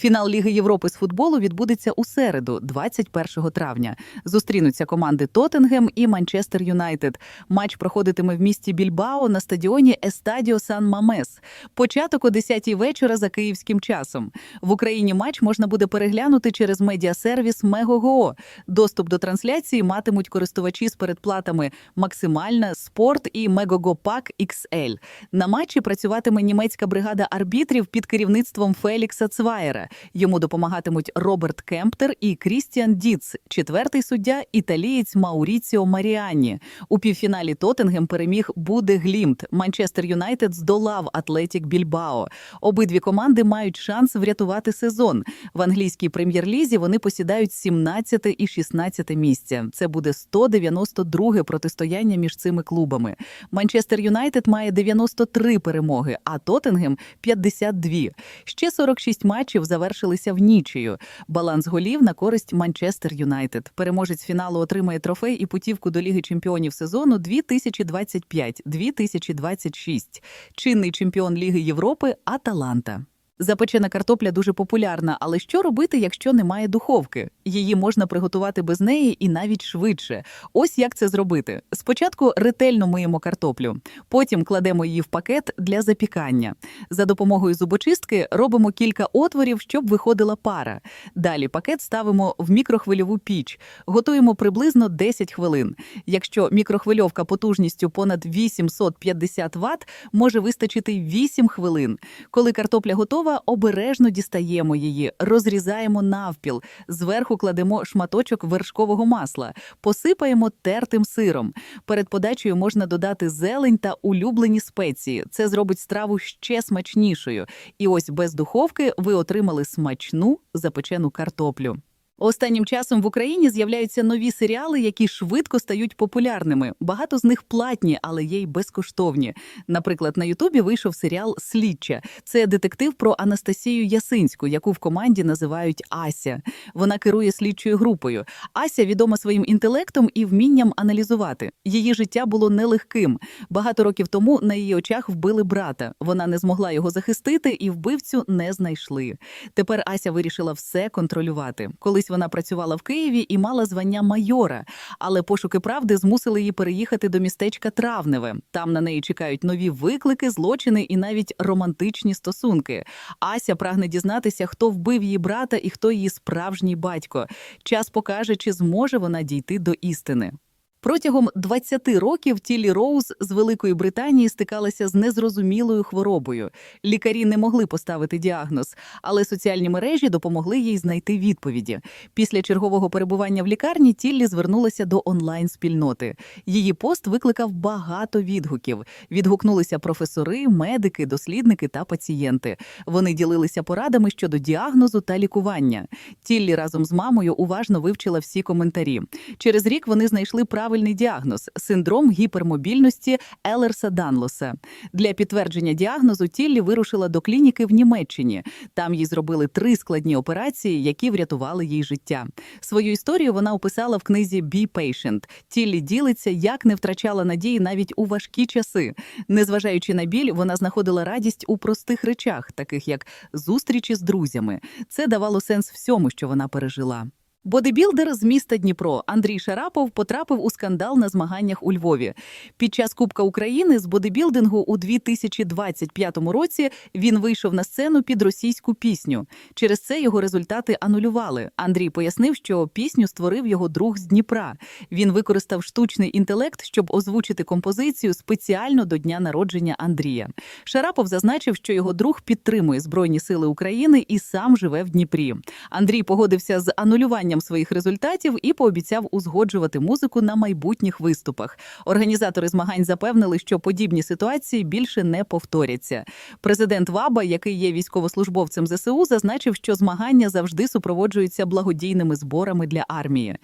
Фінал Ліги Європи з футболу відбудеться у середу, 21 травня. Зустрінуться команди Тоттенгем і Манчестер Юнайтед. Матч проходитиме в місті Більбао на стадіоні Естадіо Сан Мамес. Початок о 10 вечора за київським часом. В Україні матч можна буде переглянути через медіасервіс Мегого. Доступ до трансляції матимуть користувачі з передплатами Максимальна, Спорт і Мегого Пак XL. На матчі працюватиме німецька бригада арбітрів під керівництвом Фелікса Цваєра. Йому допомагатимуть Роберт Кемптер і Крістіан Діц, четвертий суддя, італієць Мауріціо Маріанні. У півфіналі Тоттенгем переміг Буде Глімт. Манчестер Юнайтед здолав Атлетік Більбао. Обидві команди мають шанс врятувати сезон. В англійській прем'єр-лізі вони посідають 17 і 16 місця. Це буде 192 протистояння між цими клубами. Манчестер Юнайтед має 93 перемоги, а Тоттенгем – 52. Ще 46 матчів завершилися в нічію. Баланс голів на користь Манчестер Юнайтед. Переможець фіналу отримає трофей і путівку до Ліги чемпіонів сезону 2025-2026. Чинний чемпіон Ліги Європи Аталанта. Запечена картопля дуже популярна, але що робити, якщо немає духовки? Її можна приготувати без неї і навіть швидше. Ось як це зробити. Спочатку ретельно миємо картоплю, потім кладемо її в пакет для запікання. За допомогою зубочистки робимо кілька отворів, щоб виходила пара. Далі пакет ставимо в мікрохвильову піч, готуємо приблизно 10 хвилин. Якщо мікрохвильовка потужністю понад 850 Вт, може вистачити 8 хвилин. Коли картопля готова, обережно дістаємо її, розрізаємо навпіл, зверху кладемо шматочок вершкового масла, посипаємо тертим сиром. Перед подачею можна додати зелень та улюблені спеції. Це зробить страву ще смачнішою. І ось без духовки ви отримали смачну запечену картоплю. Останнім часом в Україні з'являються нові серіали, які швидко стають популярними. Багато з них платні, але є й безкоштовні. Наприклад, на Ютубі вийшов серіал Слідча. Це детектив про Анастасію Ясинську, яку в команді називають Ася. Вона керує слідчою групою. Ася відома своїм інтелектом і вмінням аналізувати. Її життя було нелегким. Багато років тому на її очах вбили брата. Вона не змогла його захистити, і вбивцю не знайшли. Тепер Ася вирішила все контролювати. Колись вона працювала в Києві і мала звання майора, але пошуки правди змусили її переїхати до містечка Травневе. Там на неї чекають нові виклики, злочини і навіть романтичні стосунки. Ася прагне дізнатися, хто вбив її брата і хто її справжній батько. Час покаже, чи зможе вона дійти до істини. Протягом 20 років Тілі Роуз з Великої Британії стикалася з незрозумілою хворобою. Лікарі не могли поставити діагноз, але соціальні мережі допомогли їй знайти відповіді. Після чергового перебування в лікарні Тіллі звернулася до онлайн-спільноти. Її пост викликав багато відгуків. Відгукнулися професори, медики, дослідники та пацієнти. Вони ділилися порадами щодо діагнозу та лікування. Тіллі разом з мамою уважно вивчила всі коментарі. Через рік вони знайшли правильний діагноз синдром гіпермобільності Елерса Данлоса. Для підтвердження діагнозу Тіллі вирушила до клініки в Німеччині. Там їй зробили три складні операції, які врятували їй життя. Свою історію вона описала в книзі «Be Patient». Тіллі ділиться, як не втрачала надії навіть у важкі часи. Незважаючи на біль, вона знаходила радість у простих речах, таких як зустрічі з друзями. Це давало сенс всьому, що вона пережила. Бодибілдер з міста Дніпро Андрій Шарапов потрапив у скандал на змаганнях у Львові. Під час Кубка України з бодибілдингу у 2025 році він вийшов на сцену під російську пісню. Через це його результати анулювали. Андрій пояснив, що пісню створив його друг з Дніпра. Він використав штучний інтелект, щоб озвучити композицію спеціально до дня народження Андрія. Шарапов зазначив, що його друг підтримує Збройні Сили України і сам живе в Дніпрі. Андрій погодився з анулюванням своїх результатів і пообіцяв узгоджувати музику на майбутніх виступах. Організатори змагань запевнили, що подібні ситуації більше не повторяться. Президент Ваба, який є військовослужбовцем ЗСУ, зазначив, що змагання завжди супроводжуються благодійними зборами для армії.